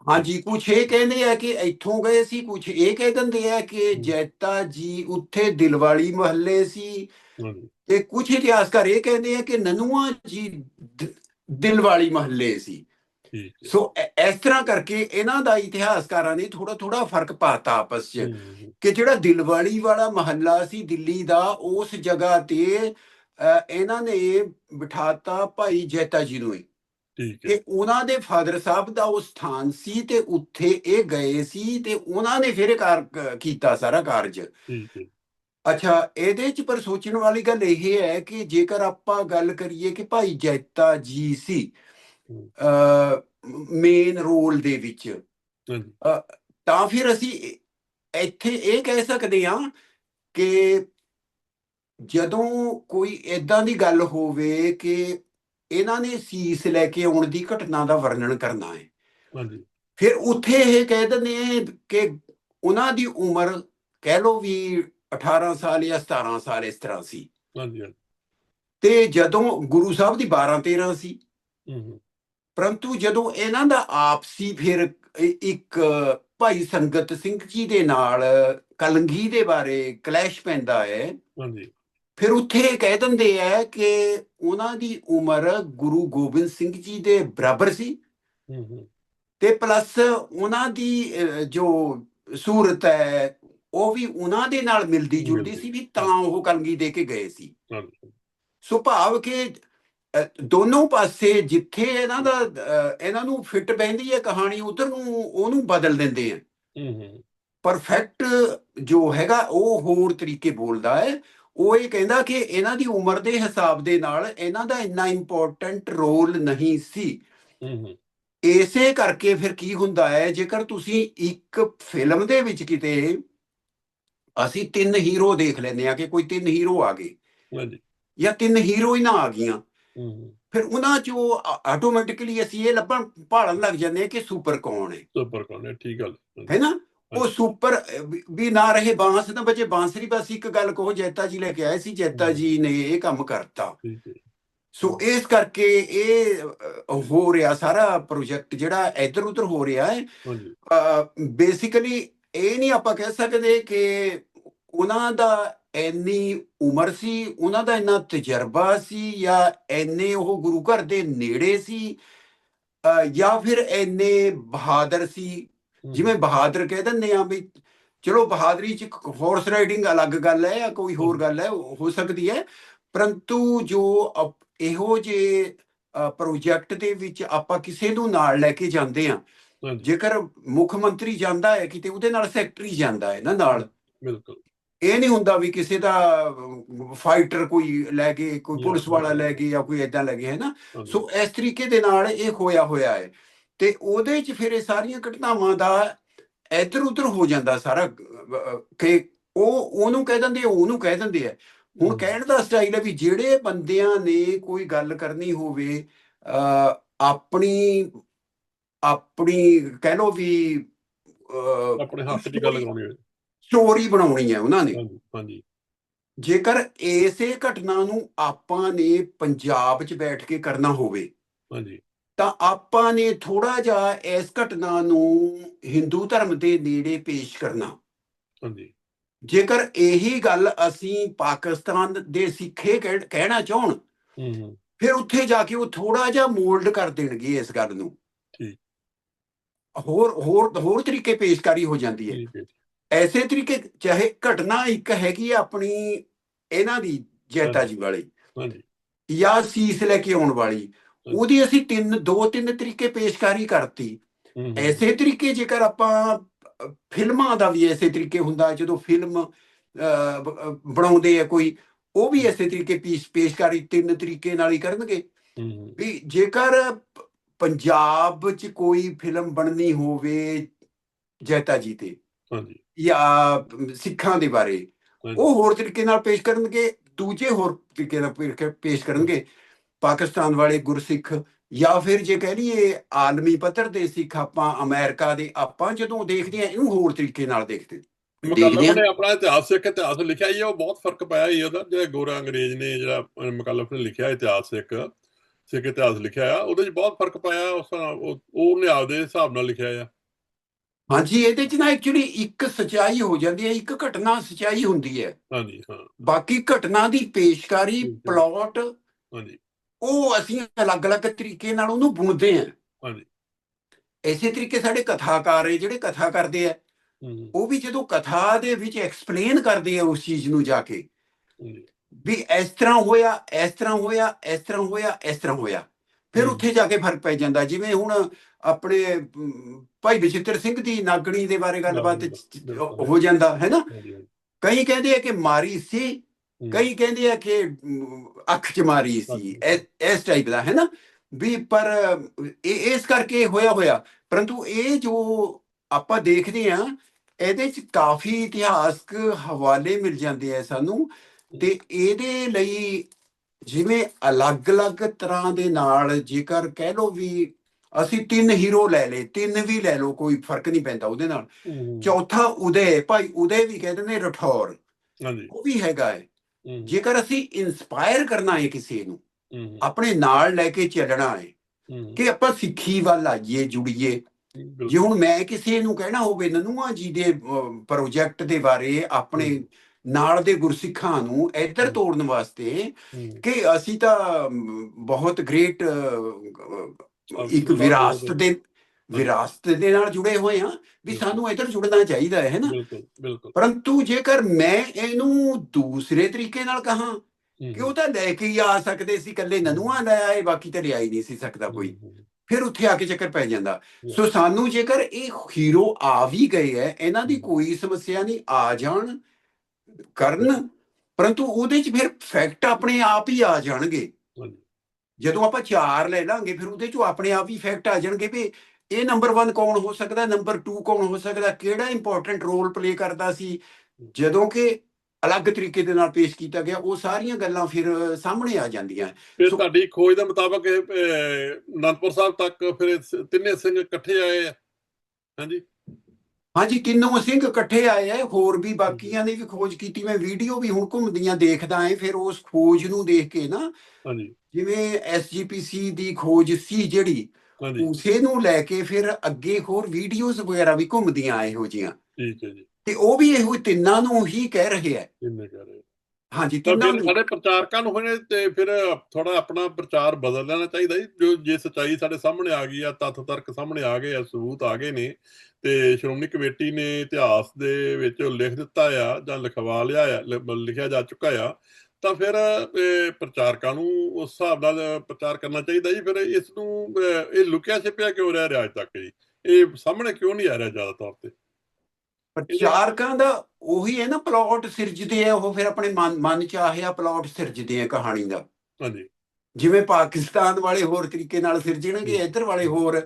ਹਾਂਜੀ ਕੁਛ ਇਹ ਕਹਿੰਦੇ ਆ ਕਿ ਇੱਥੋਂ ਗਏ ਸੀ ਕੁਛ ਇਹ ਕਹਿ ਦਿੰਦੇ ਆ ਕਿ ਜੈਤਾ ਜੀ ਉੱਥੇ ਦਿਲਵਾਲੀ ਮਹੱਲੇ ਸੀ। ਤੇ ਕੁਝ ਇਤਿਹਾਸਕਾਰ ਇਹ ਕਹਿੰਦੇ ਆ ਕਿ ਨਨੂਆ ਜੀ ਦਿਲਵਾਲੀ ਮਹੱਲੇ ਸੀ। ਸੋ ਇਸ ਤਰ੍ਹਾਂ ਕਰਕੇ ਇਹਨਾਂ ਦਾ ਇਤਿਹਾਸਕਾਰਾਂ ਨੇ ਥੋੜਾ ਥੋੜਾ ਫ਼ਰਕ ਪਾਤਾ ਆਪਸ 'ਚ ਕਿ ਜਿਹੜਾ ਦਿਲਵਾਲੀ ਵਾਲਾ ਮਹੱਲਾ ਸੀ ਦਿੱਲੀ ਦਾ ਉਸ ਜਗ੍ਹਾ ਤੇ ਇਹਨਾਂ ਨੇ ਬਿਠਾਤਾ ਭਾਈ ਜੈਤਾ ਜੀ ਨੂੰ। ਠੀਕ ਹੈ। ਤੇ ਉਹਨਾਂ ਦੇ ਫਾਦਰ ਸਾਹਿਬ ਦਾ ਉਹ ਸਥਾਨ ਸੀ ਤੇ ਉੱਥੇ ਇਹ ਗਏ ਸੀ ਤੇ ਉਹਨਾਂ ਨੇ ਫਿਰ ਇਹ ਕਾਰ ਕੀਤਾ ਸਾਰਾ ਕਾਰਜ। ਠੀਕ ਹੈ। ਅੱਛਾ ਇਹਦੇ ਚ ਪਰ ਸੋਚਣ ਵਾਲੀ ਗੱਲ ਇਹ ਹੈ ਕਿ ਜੇਕਰ ਆਪਾਂ ਗੱਲ ਕਰੀਏ ਕਿ ਭਾਈ ਜੈਤਾ ਜੀ ਸੀ ਹੂੰ। ਮੇਨ ਰੋਲ ਦੇ ਵਿੱਚ ਤਾਂ ਫਿਰ ਅਸੀਂ ਇੱਥੇ ਇਹ ਕਹਿ ਸਕਦੇ ਹਾਂ ਕਿ ਜਦੋਂ ਕੋਈ ਇਦਾਂ ਦੀ ਗੱਲ ਹੋਵੇ ਕਿ ਇਹਨਾਂ ਨੇ ਸੀਸ ਲੈ ਕੇ ਆਉਣ ਦੀ ਘਟਨਾ ਦਾ ਵਰਣਨ ਕਰਨਾ ਹੈ। ਹਾਂਜੀ। ਫਿਰ ਉੱਥੇ ਇਹ ਕਹਿ ਦਿੰਦੇ ਕਿ ਉਹਨਾਂ ਦੀ ਉਮਰ ਕਹਿ ਲਓ ਵੀ 18 ਸਾਲ ਜਾਂ 17 ਸਾਲ ਇਸ ਤਰ੍ਹਾਂ ਸੀ। ਹਾਂਜੀ ਤੇ ਜਦੋਂ ਗੁਰੂ ਸਾਹਿਬ ਦੀ 12 13 ਸੀ ਹੂੰ ਹੂੰ। ਪਰੰਤੂ ਜਦੋਂ ਇਹਨਾਂ ਦਾ ਆਪਸੀ ਫਿਰ ਇੱਕ ਭਾਈ ਸੰਗਤ ਸਿੰਘ ਜੀ ਦੇ ਨਾਲ ਕਲੰਗੀ ਦੇ ਬਾਰੇ ਕਲੈਸ਼ ਪੈਂਦਾ ਹੈ। ਹਾਂਜੀ। ਫਿਰ ਉੱਥੇ ਇਹ ਕਹਿ ਦਿੰਦੇ ਆ ਕਿ ਉਹਨਾਂ ਦੀ ਉਮਰ ਗੁਰੂ ਗੋਬਿੰਦ ਸਿੰਘ ਜੀ ਦੇ ਬਰਾਬਰ ਸੀ ਤੇ ਪਲੱਸ ਉਹਨਾਂ ਦੀ ਜੋ ਸੂਰਤ ਹੈ ਉਹ ਵੀ ਉਹਨਾਂ ਦੇ ਨਾਲ ਮਿਲਦੀ ਜੁਲਦੀ। ਸੀ ਵੀ ਤਾਂ ਉਹ ਕਲਗੀ ਦੇ ਕੇ ਗਏ ਸੀ ਸੋ ਭਾਵ ਕਿ ਦੋਨੋਂ ਪਾਸੇ ਜਿੱਥੇ ਇਹਨਾਂ ਦਾ ਇਹਨਾਂ ਨੂੰ ਫਿੱਟ ਬੈਂਦੀ ਹੈ ਕਹਾਣੀ ਉਧਰ ਨੂੰ ਉਹਨੂੰ ਬਦਲ ਦਿੰਦੇ ਆ ਪਰਫੈਕਟ ਜੋ ਹੈਗਾ ਉਹ ਹੋਰ ਤਰੀਕੇ ਬੋਲਦਾ ਹੈ ਉਹ ਇਹ ਕਹਿੰਦਾ ਕਿ ਇਹਨਾਂ ਦੀ ਉਮਰ ਦੇ ਹਿਸਾਬ ਦੇ ਨਾਲ ਇਹਨਾਂ ਦਾ ਇੰਨਾ ਇੰਪੋਰਟੈਂਟ ਰੋਲ ਨਹੀਂ ਸੀ। ਹੂੰ ਹੂੰ। ਇਸੇ ਕਰਕੇ ਫਿਰ ਕੀ ਹੁੰਦਾ ਹੈ ਜੇਕਰ ਤੁਸੀਂ ਇੱਕ ਫਿਲਮ ਦੇ ਵਿੱਚ ਕਿਤੇ ਅਸੀਂ ਤਿੰਨ ਹੀਰੋ ਦੇਖ ਲੈਂਦੇ ਆ ਕਿ ਕੋਈ ਤਿੰਨ ਹੀਰੋ ਆ ਗਏ ਹਾਂਜੀ। ਜਾਂ ਤਿੰਨ ਹੀਰੋਇਨਾਂ ਆ ਗਈਆਂ ਹੂੰ ਹੂੰ। ਫਿਰ ਉਹਨਾਂ ਚੋਂ ਆਟੋਮੈਟਿਕਲੀ ਅਸੀਂ ਇਹ ਲੱਭਣ ਭਾਲਣ ਲੱਗ ਜਾਂਦੇ ਆ ਕਿ ਸੁਪਰ ਕੌਣ ਹੈ। ਸੁਪਰ ਕੋਨੇ ਠੀਕ ਗੱਲ ਹੈ ਨਾ? ਉਹ ਸੁਪਰ ਵੀ- ਨਾ ਰਹੇ ਬਾਂਸ ਨਾ ਬਚੇ ਬਾਂਸਰੀ ਬਸ ਇੱਕ ਗੱਲ ਕਹੋ ਜੈਤਾ ਜੀ ਲੈ ਕੇ ਆਏ ਸੀ ਜੈਤਾ ਜੀ ਨੇ ਇਹ ਕੰਮ ਕਰਤਾ। ਸੋ ਇਸ ਕਰਕੇ ਇਹ ਹੋ ਰਿਹਾ ਸਾਰਾ ਪ੍ਰੋਜੈਕਟ ਜਿਹੜਾ ਇੱਧਰ ਉੱਧਰ ਹੋ ਰਿਹਾ ਹੈ। ਬੇਸਿਕਲੀ ਇਹ ਨਹੀਂ ਆਪਾਂ ਕਹਿ ਸਕਦੇ ਕਿ ਉਹਨਾਂ ਦਾ ਇੰਨੀ ਉਮਰ ਸੀ ਉਹਨਾਂ ਦਾ ਇੰਨਾ ਤਜਰਬਾ ਸੀ ਜਾਂ ਇੰਨੇ ਉਹ ਗੁਰੂ ਘਰ ਦੇ ਨੇੜੇ ਸੀ ਜਾਂ ਫਿਰ ਇੰਨੇ ਬਹਾਦਰ ਸੀ। ਜਿਵੇਂ ਬਹਾਦਰ ਕਹਿ ਦਿੰਦੇ ਆ ਵੀ ਚਲੋ ਬਹਾਦਰੀ ਚ ਹਾਰਸ ਰਾਈਡਿੰਗ ਅਲੱਗ ਗੱਲ ਹੈ ਜਾਂ ਕੋਈ ਹੋਰ ਗੱਲ ਹੈ ਹੋ ਸਕਦੀ ਹੈ। ਪਰੰਤੂ ਜੋ ਇਹੋ ਜੇ ਪ੍ਰੋਜੈਕਟ ਦੇ ਵਿੱਚ ਆਪਾਂ ਕਿਸੇ ਨੂੰ ਨਾਲ ਲੈ ਕੇ ਜਾਂਦੇ ਆ ਜੇਕਰ ਮੁੱਖ ਮੰਤਰੀ ਜਾਂਦਾ ਹੈ ਕਿਤੇ ਉਹਦੇ ਨਾਲ ਸੈਕਟਰੀ ਜਾਂਦਾ ਹੈ ਨਾ ਨਾਲ। ਬਿਲਕੁਲ। ਇਹ ਨਹੀਂ ਹੁੰਦਾ ਵੀ ਕਿਸੇ ਦਾ ਫਾਈਟਰ ਕੋਈ ਲੈ ਕੇ ਕੋਈ ਪੁਲਿਸ ਵਾਲਾ। ਲੈ ਕੇ ਜਾਂ ਕੋਈ ਐਦਾਂ ਲੈ ਕੇ ਹੈ ਨਾ? ਸੋ ਇਸ ਤਰੀਕੇ ਦੇ ਨਾਲ ਇਹ ਹੋਇਆ ਹੋਇਆ ਹੈ। ਤੇ ਉਹਦੇ ਚ ਫਿਰ ਇਹ ਸਾਰੀਆਂ ਘਟਨਾਵਾਂ ਦਾ ਇੱਧਰ ਉੱਧਰ ਹੋ ਜਾਂਦਾ ਸਾਰਾ ਕਿ ਉਹ ਉਹਨੂੰ ਕਹਿ ਦਿੰਦੇ ਉਹਨੂੰ ਕਹਿ ਦਿੰਦੇ ਆ। ਹੁਣ। ਕਹਿਣ ਦਾ ਸਟਾਈਲ ਹੈ ਵੀ ਜਿਹੜੇ ਬੰਦਿਆਂ ਨੇ ਕੋਈ ਗੱਲ ਕਰਨੀ ਹੋਵੇ ਆਪਣੀ ਆਪਣੀ ਕਹਿ ਲਓ ਵੀ ਆਪਣੇ ਹੱਥ ਦੀ ਗੱਲ ਕਰਾਉਣੀ ਹੋਵੇ। ਸਟੋਰੀ ਬਣਾਉਣੀ ਹੈ ਉਹਨਾਂ ਨੇ। ਹਾਂਜੀ ਹਾਂਜੀ। ਜੇਕਰ ਇਸੇ ਘਟਨਾ ਨੂੰ ਆਪਾਂ ਨੇ ਪੰਜਾਬ 'ਚ ਬੈਠ ਕੇ ਕਰਨਾ ਹੋਵੇ ਹਾਂਜੀ। ਤਾਂ ਆਪਾਂ ਨੇ ਥੋੜਾ ਜਿਹਾ ਇਸ ਘਟਨਾ ਨੂੰ ਹਿੰਦੂ ਧਰਮ ਦੇ ਨੇੜੇ ਪੇਸ਼ ਕਰਨਾ। ਹਾਂਜੀ। ਜੇਕਰ ਇਹੀ ਗੱਲ ਅਸੀਂ ਪਾਕਿਸਤਾਨ ਦੇ ਸਿੱਖੇ ਕਹਿ- ਕਹਿਣਾ ਚਾਹਣ ਫਿਰ ਉੱਥੇ ਜਾ ਕੇ ਉਹ ਥੋੜਾ ਜਿਹਾ ਮੋਲਡ ਕਰ ਦੇਣਗੇ ਇਸ ਗੱਲ ਨੂੰ। ਠੀਕ। ਹੋਰ ਹੋਰ ਹੋਰ ਤਰੀਕੇ ਪੇਸ਼ਕਾਰੀ ਹੋ ਜਾਂਦੀ ਹੈ। ਐਸੇ ਤਰੀਕੇ ਚਾਹੇ ਘਟਨਾ ਇੱਕ ਹੈਗੀ ਆਪਣੀ ਇਹਨਾਂ ਦੀ ਜੈਤਾ ਜੀ ਵਾਲੀ ਹਾਂਜੀ। ਜਾਂ ਸੀਸ ਲੈ ਕੇ ਆਉਣ ਵਾਲੀ। ਉਹਦੀ ਅਸੀਂ ਤਿੰਨ ਦੋ ਤਿੰਨ ਤਰੀਕੇ ਪੇਸ਼ਕਾਰੀ ਕਰਤੀ। ਐਸੇ ਤਰੀਕੇ ਜੇਕਰ ਆਪਾਂ ਫਿਲਮਾਂ ਦਾ ਵੀ ਐਸੇ ਤਰੀਕੇ ਹੁੰਦਾ ਜਦੋਂ ਫਿਲਮ ਬਣਾਉਂਦੇ ਆ ਕੋਈ ਉਹ ਵੀ ਐਸੇ ਤਰੀਕੇ ਪੇਸ਼ ਪੇਸ਼ਕਾਰੀ ਤਿੰਨ ਤਰੀਕੇ ਨਾਲ ਹੀ ਕਰਨਗੇ। ਵੀ ਜੇਕਰ ਪੰਜਾਬ 'ਚ ਕੋਈ ਫਿਲਮ ਬਣਨੀ ਹੋਵੇ ਜੈਤਾ ਜੀ ਤੇ ਹਾਂਜੀ। ਜਾਂ ਸਿੱਖਾਂ ਦੇ ਬਾਰੇ। ਉਹ ਹੋਰ ਤਰੀਕੇ ਨਾਲ ਪੇਸ਼ ਕਰਨਗੇ ਦੂਜੇ ਹੋਰ ਤਰੀਕੇ ਨਾਲ ਪੇਸ਼ ਕਰਨਗੇ। ਪਾਕਿਸਤਾਨ ਵਾਲੇ ਗੁਰਸਿੱਖ ਜਾਂ ਫਿਰ ਜੇ ਕਹਿ ਲਈਏ ਆਲਮੀ ਪੱਧਰ ਦੇ ਸਿੱਖ ਆਪਾਂ ਅਮਰੀਕਾ ਦੇ ਆਪਾਂ ਜਦੋਂ ਦੇਖਦੇ ਆ ਇਹਨੂੰ ਹੋਰ ਤਰੀਕੇ ਨਾਲ ਦੇਖਦੇ ਦੇਖਦੇ। ਨੇ ਆਪਣਾ ਇਤਿਹਾਸ ਸਿੱਖ ਇਤਿਹਾਸ ਲਿਖਿਆ ਹੀ ਉਹ ਬਹੁਤ ਫ਼ਰਕ ਪਾਇਆ ਹੀ ਉਹਦਾ। ਜਿਹੜਾ ਗੋਰਾ ਅੰਗਰੇਜ਼ ਨੇ ਜਿਹੜਾ ਮੁਕੱਲਫ ਨੇ ਲਿਖਿਆ ਇਤਿਹਾਸ ਸਿੱਖ ਸਿੱਖ ਇਤਿਹਾਸ ਲਿਖਿਆ ਆ ਉਹਦੇ 'ਚ ਬਹੁਤ ਫ਼ਰਕ ਪਾਇਆ ਉਸ ਉਹਨੇ ਆਪਦੇ ਹਿਸਾਬ ਨਾਲ ਲਿਖਿਆ ਆ। ਹਾਂਜੀ ਇਹਦੇ ਚ ਨਾ ਐਕਚੁਅਲੀ ਇੱਕ ਸਚਾਈ ਹੋ ਜਾਂਦੀ ਹੈ ਇੱਕ ਘਟਨਾ ਸਚਾਈ ਹੁੰਦੀ ਹੈ। ਹਾਂਜੀ ਹਾਂ। ਬਾਕੀ ਘਟਨਾ ਦੀ ਪੇਸ਼ਕਾਰੀ। ਪਲਾਟ ਹਾਂਜੀ। ਉਹ ਅਸੀਂ ਅਲੱਗ-ਅਲੱਗ ਤਰੀਕੇ ਨਾਲ ਉਹਨੂੰ ਬੁਣਦੇ ਹਾਂ। ਹਾਂਜੀ। ਇਸੇ ਤਰੀਕੇ ਸਾਡੇ ਕਥਾਕਾਰ ਹੈ ਜਿਹੜੇ ਕਥਾ ਕਰਦੇ ਆ ਉਹ ਵੀ ਜਦੋਂ ਕਥਾ ਦੇ ਵਿੱਚ ਐਕਸਪਲੇਨ ਕਰਦੇ ਆ ਉਸ ਚੀਜ਼ ਨੂੰ ਜਾ ਕੇ ਵੀ ਇਸ ਤਰ੍ਹਾਂ ਹੋਇਆ ਇਸ ਤਰ੍ਹਾਂ ਹੋਇਆ ਇਸ ਤਰ੍ਹਾਂ ਹੋਇਆ ਇਸ ਤਰ੍ਹਾਂ ਹੋਇਆ। ਫਿਰ। ਉੱਥੇ ਜਾ ਕੇ ਫ਼ਰਕ ਪੈ ਜਾਂਦਾ। ਜਿਵੇਂ ਹੁਣ ਆਪਣੇ ਭਾਈ ਬਚਿੱਤਰ ਸਿੰਘ ਦੀ ਨਾਗਣੀ ਦੇ ਬਾਰੇ ਗੱਲਬਾਤ। ਹੋ ਜਾਂਦਾ ਹੈ ਨਾ? ਕਈ ਕਹਿੰਦੇ ਆ ਕਿ ਮਾਰੀ ਸੀ ਕਈ ਕਹਿੰਦੇ ਆ ਕਿ ਅੱਖ 'ਚ ਮਾਰੀ ਸੀ। ਇਸ- ਟਾਈਪ ਦਾ ਹੈ ਨਾ ਵੀ ਪਰ ਇਹ ਇਸ ਕਰਕੇ ਹੋਇਆ ਹੋਇਆ। ਪਰੰਤੂ ਇਹ ਜੋ ਆਪਾਂ ਦੇਖਦੇ ਆ ਇਹਦੇ ਚ ਕਾਫੀ ਇਤਿਹਾਸਕ ਹਵਾਲੇ ਮਿਲ ਜਾਂਦੇ ਆ ਸਾਨੂੰ ਤੇ ਇਹਦੇ ਲਈ ਜਿਵੇਂ ਅਲੱਗ-ਅਲੱਗ ਤਰ੍ਹਾਂ ਦੇ ਨਾਲ ਜੇਕਰ ਕਹਿ ਲਓ ਵੀ ਅਸੀਂ ਤਿੰਨ ਹੀਰੋ ਲੈ ਲਏ ਤਿੰਨ ਵੀ ਲੈ ਲਓ ਕੋਈ ਫ਼ਰਕ ਨਹੀਂ ਪੈਂਦਾ ਉਹਦੇ ਨਾਲ। ਚੌਥਾ ਉਦੇ ਭਾਈ ਉਦੇ ਵੀ ਕਹਿੰਦੇ ਨੇ ਰਠੌਰ। ਹਾਂਜੀ। ਉਹ ਵੀ ਹੈਗਾ ਹੂੰ, ਜੇਕਰ ਅਸੀਂ ਇਨਸਪਾਇਰ ਕਰਨਾ ਹੈ ਕਿਸੇ ਨੂੰ ਆਪਣੇ ਨਾਲ ਲੈ ਕੇ ਚੱਲਣਾ ਹੈ ਕਿ ਆਪਾਂ ਸਿੱਖੀ ਵੱਲ ਆਈਏ ਜੁੜੀਏ। ਜੇ ਹੁਣ ਮੈਂ ਕਿਸੇ ਨੂੰ ਕਹਿਣਾ ਹੋਵੇ ਨਨੂਆ ਜੀ ਦੇ ਪ੍ਰੋਜੈਕਟ ਦੇ ਬਾਰੇ ਆਪਣੇ। ਨਾਲ ਦੇ ਗੁਰਸਿੱਖਾਂ ਨੂੰ ਇੱਧਰ। ਤੋੜਨ ਵਾਸਤੇ ਕਿ ਅਸੀਂ ਤਾਂ ਬਹੁਤ ਗ੍ਰੇਟ ਇੱਕ ਵਿਰਾਸਤ ਦੇ ਵਿਰਾਸਤ ਦੇ ਨਾਲ ਜੁੜੇ ਹੋਏ ਆ ਵੀ। ਸਾਨੂੰ ਇੱਧਰ ਜੁੜਨਾ ਚਾਹੀਦਾ ਹੈ ਨਾ ਬਿਲਕੁਲ ਪਰੰਤੂ ਜੇਕਰ ਮੈਂ ਇਹਨੂੰ ਦੂਸਰੇ ਤਰੀਕੇ ਨਾਲ ਕਹਾਂ ਕਿ ਉਹ ਤਾਂ ਲੈ ਕੇ ਹੀ ਆ ਸਕਦੇ ਸੀ ਇਕੱਲੇ ਨਨੂਆ ਲੈ ਆਏ ਬਾਕੀ ਤਾਂ ਲਿਆ ਹੀ ਨਹੀਂ ਸੀ ਸਕਦਾ ਕੋਈ ਫਿਰ ਉੱਥੇ ਆ ਕੇ ਚੱਕਰ ਪੈ ਜਾਂਦਾ. ਸੋ ਸਾਨੂੰ ਜੇਕਰ ਇਹ ਹੀਰੋ ਆ ਵੀ ਗਏ ਹੈ ਇਹਨਾਂ ਦੀ। ਕੋਈ ਸਮੱਸਿਆ ਨਹੀਂ ਆ ਜਾਣ ਕਰਨ ਪਰੰਤੂ ਉਹਦੇ ਚ ਫਿਰ ਫੈਕਟ ਆਪਣੇ ਆਪ ਹੀ ਆ ਜਾਣਗੇ। ਜਦੋਂ ਆਪਾਂ ਚਾਰ ਲੈ ਲਾਂਗੇ ਫਿਰ ਉਹਦੇ ਚੋਂ ਆਪਣੇ ਆਪ ਹੀ ਫੈਕਟ ਆ ਜਾਣਗੇ ਵੀ ਇਹ ਨੰਬਰ 1 ਕੌਣ ਹੋ ਸਕਦਾ? ਨੰਬਰ 2 ਕੌਣ ਹੋ ਸਕਦਾ? ਕਿਹੜਾ ਇੰਪੋਰਟੈਂਟ ਰੋਲ ਪਲੇ ਕਰਦਾ ਸੀ? ਜਦੋਂ ਕਿ ਅਲੱਗ ਤਰੀਕੇ ਦੇ ਨਾਲ ਪੇਸ਼ ਕੀਤਾ ਗਿਆ ਉਹ ਸਾਰੀਆਂ ਗੱਲਾਂ ਫਿਰ ਸਾਹਮਣੇ ਆ ਜਾਂਦੀਆਂ। ਫਿਰ ਤੁਹਾਡੀ ਖੋਜ ਦੇ ਮੁਤਾਬਕ ਇਹ ਅਨੰਦਪੁਰ ਸਾਹਿਬ ਤੱਕ ਫਿਰ ਤਿੰਨੇ ਸਿੰਘ ਇਕੱਠੇ ਆਏ ਆ। ਹਾਂਜੀ। ਹਾਂਜੀ ਤਿੰਨੋਂ ਸਿੰਘ ਇਕੱਠੇ ਆਏ ਆ ਹੋਰ ਵੀ ਬਾਕੀਆਂ ਨੇ ਵੀ ਖੋਜ ਕੀਤੀ। ਮੈਂ ਵੀਡੀਓ ਵੀ ਹੁਣ ਘੁੰਮਦੀਆਂ ਦੇਖਦਾ ਆਂ ਫਿਰ ਉਸ ਖੋਜ ਨੂੰ ਦੇਖ ਕੇ ਨਾ ਹਾਂਜੀ। ਜਿਵੇਂ ਐਸਜੀਪੀਸੀ ਦੀ ਖੋਜ ਸੀ ਜਿਹੜੀ ਉਸੇ ਨੂੰ ਲੈ ਕੇ ਫਿਰ ਅੱਗੇ ਹੋਰ ਵੀਡੀਓਜ਼ ਵਗੈਰਾ ਵੀ ਘੁੰਮਦੀਆਂ ਇਹੋ ਜੀਆਂ ਠੀਕ ਹੈ ਜੀ। ਤੇ ਉਹ ਵੀ ਇਹੋ ਤਿੰਨਾਂ ਨੂੰ ਹੀ ਕਹਿ ਰਹੇ ਆ ਇੰਨੇ ਕਹਿ ਰਹੇ ਹਾਂਜੀ ਤਿੰਨਾਂ ਨੂੰ। ਸਾਡੇ ਪ੍ਰਚਾਰਕਾਂ ਨੂੰ ਹੋਣੇ ਤੇ ਫਿਰ ਥੋੜਾ ਆਪਣਾ ਪ੍ਰਚਾਰ ਬਦਲ ਲੈਣਾ ਚਾਹੀਦਾ ਜੀ। ਜੋ ਜੇ ਸਚਾਈ ਸਾਡੇ ਸਾਹਮਣੇ ਆ ਗਈ ਆ ਤੱਥ ਤਰਕ ਸਾਹਮਣੇ ਆ ਗਏ ਆ ਸਬੂਤ ਆ ਗਏ ਨੇ ਤੇ ਸ਼੍ਰੋਮਣੀ ਕਮੇਟੀ ਨੇ ਇਤਿਹਾਸ ਦੇ ਵਿੱਚ ਲਿਖ ਦਿੱਤਾ ਆ ਜਾਂ ਲਿਖਵਾ ਲਿਆ ਆ ਲਿਖਿਆ ਜਾ ਚੁੱਕਾ ਆ ਤਾਂ ਫਿਰ ਇਹ ਪ੍ਰਚਾਰਕਾਂ ਨੂੰ ਉਸ ਹਿਸਾਬ ਨਾਲ ਪ੍ਰਚਾਰ ਕਰਨਾ ਚਾਹੀਦਾ ਜੀ। ਫਿਰ ਇਸ ਨੂੰ ਇਹ ਲੁਕਿਆ ਛਿਪਿਆ ਕਿਉਂ ਰਹਿ ਰਿਹਾ ਅੱਜ ਤੱਕ ਜੀ? ਇਹ ਸਾਹਮਣੇ ਕਿਉਂ ਨਹੀਂ ਆ ਰਿਹਾ ਜ਼ਿਆਦਾ ਤੌਰ ਤੇ? ਪ੍ਰਚਾਰਕਾਂ ਦਾ ਉਹੀ ਹੈ ਨਾ ਪਲਾਟ ਸਿਰਜਦੇ ਆ ਉਹ ਫਿਰ ਆਪਣੇ ਮਨ ਚ ਆਹਿਆ ਪਲਾਟ ਸਿਰਜਦੇ ਆ ਕਹਾਣੀ ਦਾ। ਹਾਂਜੀ। ਜਿਵੇਂ ਪਾਕਿਸਤਾਨ ਵਾਲੇ ਹੋਰ ਤਰੀਕੇ ਨਾਲ ਸਿਰਜਣਗੇ ਇੱਧਰ ਵਾਲੇ ਹੋਰ।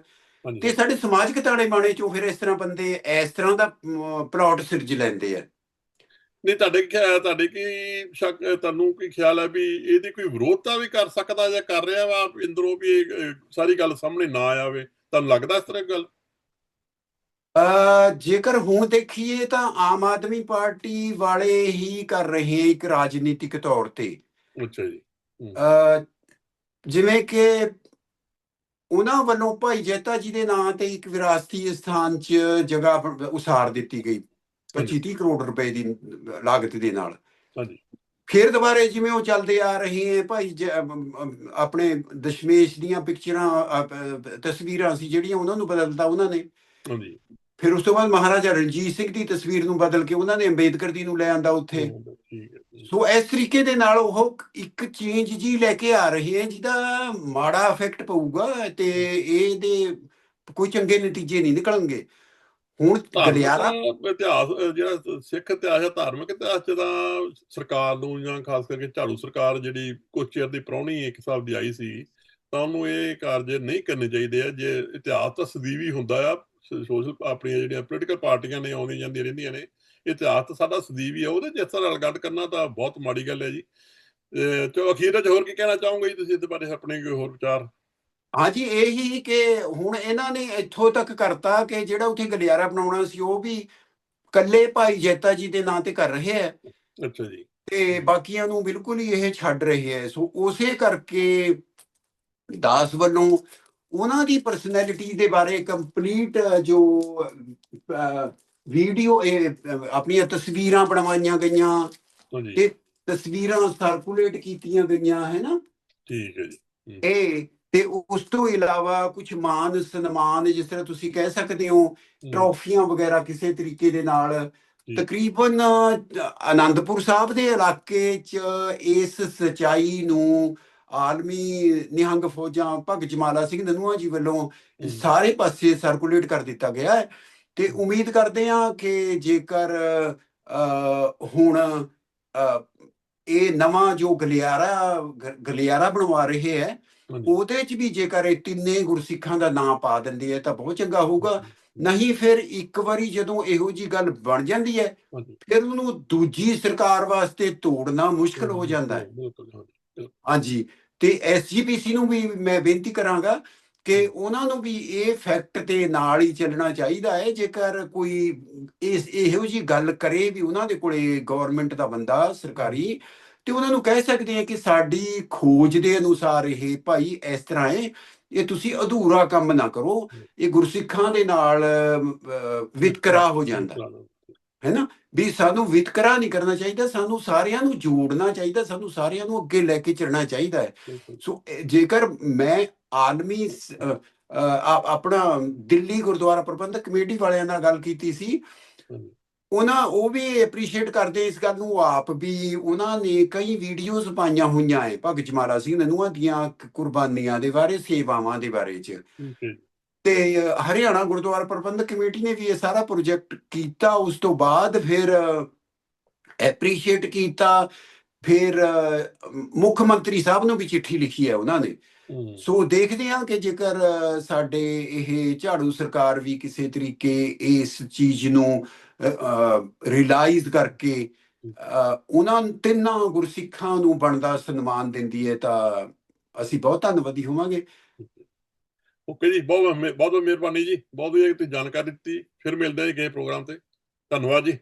ਤੇ ਸਾਡੇ ਸਮਾਜਿਕ ਤਾਣੇ ਬਾਣੇ ਚੋਂ ਫਿਰ ਇਸ ਤਰ੍ਹਾਂ ਬੰਦੇ ਇਸ ਤਰ੍ਹਾਂ ਦਾ ਪਲਾਟ ਸਿਰਜ ਲੈਂਦੇ ਆ। ਨਹੀਂ ਤੁਹਾਡੇ ਕੀ ਤੁਹਾਡੇ ਕੀ ਸ਼ੱਕ ਤੁਹਾਨੂੰ ਕੀ ਖਿਆਲ ਹੈ ਵੀ ਇਹਦੀ ਕੋਈ ਵਿਰੋਧਤਾ ਵੀ ਕਰ ਸਕਦਾ ਜਾਂ ਕਰ ਰਿਹਾ ਵਾ ਇੰਦਰੋਂ ਵੀ ਸਾਰੀ ਗੱਲ ਸਾਹਮਣੇ ਨਾ ਆਵੇ? ਤੁਹਾਨੂੰ ਲੱਗਦਾ ਇਸ ਤਰ੍ਹਾਂ ਗੱਲ? ਅ ਜੇਕਰ ਹੁਣ ਦੇਖੀਏ ਤਾਂ ਆਮ ਆਦਮੀ ਪਾਰਟੀ ਵਾਲੇ ਹੀ ਕਰ ਰਹੇ ਇੱਕ ਰਾਜਨੀਤਿਕ ਤੌਰ ਤੇ। ਅੱਛਾ ਜੀ। ਅ ਜਿਵੇਂ ਕਿ ਉਹਨਾਂ ਵੱਲੋਂ ਭਾਈ ਜੈਤਾ ਜੀ ਦੇ ਨਾਂ ਤੇ ਇੱਕ ਵਿਰਾਸਤੀ ਸਥਾਨ 'ਚ ਜਗ੍ਹਾ ਉਸਾਰ ਦਿੱਤੀ ਗਈ। 25 ਕਰੋੜ ਰੁਪਏ ਦੀ ਲਾਗਤ ਦੇ ਨਾਲ। ਹਾਂਜੀ। ਫਿਰ ਦੁਬਾਰੇ ਜਿਵੇਂ ਉਹ ਚੱਲਦੇ ਆ ਰਹੇ ਹੈ ਭਾਈ ਆਪਣੇ ਦਸ਼ਮੇਸ਼ ਦੀਆਂ ਪਿਕਚਰਾਂ ਤਸਵੀਰਾਂ ਸੀ ਜਿਹੜੀਆਂ ਉਹਨਾਂ ਨੂੰ ਬਦਲਤਾ ਉਹਨਾਂ ਨੇ। ਹਾਂਜੀ। ਫਿਰ ਉਸ ਤੋਂ ਬਾਅਦ ਮਹਾਰਾਜਾ ਰਣਜੀਤ ਸਿੰਘ ਦੀ ਤਸਵੀਰ ਨੂੰ ਬਦਲ ਕੇ ਉਹਨਾਂ ਨੇ ਅੰਬੇਦਕਰ ਦੀ ਨੂੰ ਲੈ ਆਂਦਾ ਉੱਥੇ। ਸੋ ਇਸ ਤਰੀਕੇ ਦੇ ਨਾਲ ਉਹ ਇੱਕ ਚੇਂਜ ਜੀ ਲੈ ਕੇ ਆ ਰਹੇ ਹੈ ਜਿਹਦਾ ਮਾੜਾ ਇਫੈਕਟ ਪਊਗਾ ਤੇ ਇਹਦੇ ਕੋਈ ਚੰਗੇ ਨਤੀਜੇ ਨਹੀਂ ਨਿਕਲਣਗੇ। ਹੁਣ ਗਲਿਆਰਾ ਇਤਿਹਾਸ ਜਿਹੜਾ ਸਿੱਖ ਇਤਿਹਾਸ ਹੈ ਧਾਰਮਿਕ ਇਤਿਹਾਸ ਚ ਤਾਂ ਸਰਕਾਰ ਨੂੰ ਜਾਂ ਖਾਸ ਕਰਕੇ ਝਾੜੂ ਸਰਕਾਰ ਜਿਹੜੀ ਕੁਛ ਚਿਰ ਦੀ ਪ੍ਰਾਹੁਣੀ ਇੱਕ ਹਿਸਾਬ ਦੀ ਆਈ ਸੀ ਤਾਂ ਉਹਨੂੰ ਇਹ ਕਾਰਜ ਨਹੀਂ ਕਰਨੇ ਚਾਹੀਦੇ ਆ ਜੇ ਇਤਿਹਾਸ ਤਾਂ ਸਦੀਵੀ ਹੁੰਦਾ ਆ ਸੋਸ਼ਲ ਆਪਣੀਆਂ ਜਿਹੜੀਆਂ ਪੋਲੀਟੀਕਲ ਪਾਰਟੀਆਂ ਨੇ ਆਉਂਦੀਆਂ ਜਾਂਦੀਆਂ ਰਹਿੰਦੀਆਂ ਨੇ ਇਤਿਹਾਸ ਤਾਂ ਸਾਡਾ ਸਦੀਵੀ ਆ ਉਹਦੇ ਇਸ ਤਰ੍ਹਾਂ ਗੱਲ ਕਰਨਾ ਤਾਂ ਬਹੁਤ ਮਾੜੀ ਗੱਲ ਹੈ ਜੀ। ਤੇ ਚਲੋ ਅਖੀਰ ਵਿੱਚ ਹੋਰ ਕੀ ਕਹਿਣਾ ਚਾਹੋਗੇ ਜੀ ਤੁਸੀਂ ਇਹਦੇ ਬਾਰੇ ਆਪਣੇ ਕੋਈ ਹੋਰ ਵਿਚਾਰ? ਹਾਂਜੀ ਇਹੀ ਕਿ ਹੁਣ ਇਹਨਾਂ ਨੇ ਇੱਥੋਂ ਤੱਕ ਕਰਤਾ ਕਿ ਜਿਹੜਾ ਉੱਥੇ ਗਲਿਆਰਾ ਬਣਾਉਣਾ ਸੀ ਉਹ ਵੀ ਕੱਲੇ ਭਾਈ ਜੈਤਾ ਜੀ ਦੇ ਨਾਂ ਤੇ ਕਰ ਰਹੇ ਹੈ। ਅੱਛਾ ਜੀ। ਤੇ ਬਾਕੀਆਂ ਨੂੰ ਬਿਲਕੁਲ ਹੀ ਇਹ ਛੱਡ ਰਹੇ ਹੈ। ਸੋ ਉਸੇ ਕਰਕੇ ਦਾਸ ਵੱਲੋਂ ਉਹਨਾਂ ਦੀ ਪਰਸਨੈਲਿਟੀ ਦੇ ਬਾਰੇ ਕੰਪਲੀਟ ਜੋ ਵੀਡੀਓ ਇਹ ਆਪਣੀਆਂ ਤਸਵੀਰਾਂ ਬਣਵਾਈਆਂ ਗਈਆਂ ਤੇ ਤਸਵੀਰਾਂ ਸਰਕੂਲੇਟ ਕੀਤੀਆਂ ਗਈਆਂ ਹੈ ਨਾ? ਠੀਕ ਹੈ ਜੀ। ਇਹ ਤੇ ਉਸ ਤੋਂ ਇਲਾਵਾ ਕੁਝ ਮਾਨ ਸਨਮਾਨ ਜਿਸ ਤਰ੍ਹਾਂ ਤੁਸੀਂ ਕਹਿ ਸਕਦੇ ਹੋ ਟਰੋਫੀਆਂ ਵਗੈਰਾ ਕਿਸੇ ਤਰੀਕੇ ਦੇ ਨਾਲ। ਤਕਰੀਬਨ ਅ, ਆਨੰਦਪੁਰ ਸਾਹਿਬ ਦੇ ਇਲਾਕੇ 'ਚ ਇਸ ਸਚਾਈ ਨੂੰ ਆਲਮੀ ਨਿਹੰਗ ਫੌਜਾਂ ਭਗਤ ਜਮਾਲਾ ਸਿੰਘ ਨਨੂਆ ਜੀ ਵੱਲੋਂ। ਸਾਰੇ ਪਾਸੇ ਸਰਕੂਲੇਟ ਕਰ ਦਿੱਤਾ ਗਿਆ ਹੈ ਤੇ ਉਮੀਦ ਕਰਦੇ ਹਾਂ ਕਿ ਜੇਕਰ ਹੁਣ ਇਹ ਨਵਾਂ ਜੋ ਗਲਿਆਰਾ ਗਲਿਆਰਾ ਬਣਵਾ ਰਹੇ ਹੈ ਉਹਦੇ 'ਚ ਵੀ ਜੇਕਰ ਇਹ ਤਿੰਨੇ ਗੁਰਸਿੱਖਾਂ ਦਾ ਨਾਂ ਪਾ ਦਿੰਦੇ ਆ ਤਾਂ ਬਹੁਤ ਚੰਗਾ ਹੋਊਗਾ। ਨਹੀਂ ਫਿਰ ਇੱਕ ਵਾਰੀ ਜਦੋਂ ਇਹੋ ਜੀ ਗੱਲ ਬਣ ਜਾਂਦੀ ਹੈ ਫਿਰ ਉਹਨੂੰ ਦੂਜੀ ਸਰਕਾਰ ਵਾਸਤੇ ਤੋੜਨਾ ਮੁਸ਼ਕਲ ਹੋ ਜਾਂਦਾ ਹੈ। ਹਾਂਜੀ। ਤੇ ਐਸਜੀਪੀਸੀ ਨੂੰ ਵੀ ਮੈਂ ਬੇਨਤੀ ਕਰਾਂਗਾ ਕਿ ਉਹਨਾਂ ਨੂੰ ਵੀ ਇਹ ਫੈਕਟ ਤੇ ਨਾਲ ਹੀ ਚੱਲਣਾ ਚਾਹੀਦਾ ਹੈ। ਜੇਕਰ ਕੋਈ ਇਸ ਇਹੋ ਜੀ ਗੱਲ ਕਰੇ ਵੀ ਉਹਨਾਂ ਦੇ ਕੋਲੇ ਗਵਰਨਮੈਂਟ ਦਾ ਬੰਦਾ ਸਰਕਾਰੀ ਤੇ ਉਹਨਾਂ ਨੂੰ ਕਹਿ ਸਕਦੇ ਆ ਕਿ ਸਾਡੀ ਖੋਜ ਦੇ ਅਨੁਸਾਰ ਇਹ ਭਾਈ ਇਸ ਤਰ੍ਹਾਂ ਹੈ ਇਹ ਤੁਸੀਂ ਅਧੂਰਾ ਕੰਮ ਨਾ ਕਰੋ ਇਹ ਗੁਰਸਿੱਖਾਂ ਦੇ ਨਾਲ ਵਿਤਕਰਾ ਹੋ ਜਾਂਦਾ। ਹੈ ਨਾ? ਵੀ ਸਾਨੂੰ ਵਿਤਕਰਾ ਨਹੀਂ ਕਰਨਾ ਚਾਹੀਦਾ ਸਾਨੂੰ ਸਾਰਿਆਂ ਨੂੰ ਜੋੜਨਾ ਚਾਹੀਦਾ ਸਾਨੂੰ ਸਾਰਿਆਂ ਨੂੰ ਅੱਗੇ ਲੈ ਕੇ ਚੱਲਣਾ ਚਾਹੀਦਾ ਹੈ। ਸੋ ਜੇਕਰ ਮੈਂ ਆਲਮੀ ਆਪਣਾ ਦਿੱਲੀ ਗੁਰਦੁਆਰਾ ਪ੍ਰਬੰਧਕ ਕਮੇਟੀ ਵਾਲਿਆਂ ਨਾਲ ਗੱਲ ਕੀਤੀ ਸੀ। ਉਹਨਾਂ ਉਹ ਵੀ ਐਪਰੀਸ਼ੀਏਟ ਕਰਦੇ ਇਸ ਗੱਲ ਨੂੰ ਆਪ ਵੀ ਉਹਨਾਂ ਨੇ ਕਈ ਵੀਡੀਓਜ਼ ਪਾਈਆਂ ਹੋਈਆਂ ਹੈ ਭਗਤ ਜਮਾਲਾ ਸਿੰਘ ਨਨੂਆ ਦੀਆਂ ਕੁਰਬਾਨੀਆਂ ਦੇ ਬਾਰੇ ਸੇਵਾਵਾਂ ਦੇ ਬਾਰੇ ਚ। ਤੇ ਹਰਿਆਣਾ ਗੁਰਦੁਆਰਾ ਪ੍ਰਬੰਧਕ ਕਮੇਟੀ ਨੇ ਵੀ ਇਹ ਸਾਰਾ ਪ੍ਰੋਜੈਕਟ ਕੀਤਾ। ਉਸ ਤੋਂ ਬਾਅਦ ਫਿਰ ਐਪਰੀਸ਼ੀਏਟ ਕੀਤਾ। ਫਿਰ ਮੁੱਖ ਮੰਤਰੀ ਸਾਹਿਬ ਨੂੰ ਵੀ ਚਿੱਠੀ ਲਿਖੀ ਹੈ ਉਹਨਾਂ ਨੇ। ਸੋ ਦੇਖਦੇ ਹਾਂ ਕਿ ਜੇਕਰ ਸਾਡੇ ਇਹ ਝਾੜੂ ਸਰਕਾਰ ਵੀ ਕਿਸੇ ਤਰੀਕੇ ਇਸ ਚੀਜ਼ ਨੂੰ ਰਿਅਲਾਈਜ਼ ਕਰਕੇ ਉਹਨਾਂ ਤਿੰਨਾਂ ਗੁਰਸਿੱਖਾਂ ਨੂੰ ਬਣਦਾ ਸਨਮਾਨ ਦਿੰਦੀ ਹੈ ਤਾਂ ਅਸੀਂ ਬਹੁਤ ਧੰਨਵਾਦੀ ਹੋਵਾਂਗੇ। ਓਕੇ ਜੀ, ਬਹੁਤ ਬਹੁਤ ਬਹੁਤ ਮਿਹਰਬਾਨੀ ਜੀ, ਬਹੁਤ ਵਧੀਆ ਤੁਸੀਂ ਜਾਣਕਾਰੀ ਦਿੱਤੀ। ਫਿਰ ਮਿਲਦੇ ਹਾਂ ਜੀ ਅਗਲੇ ਪ੍ਰੋਗਰਾਮ ਤੇ। ਧੰਨਵਾਦ ਜੀ।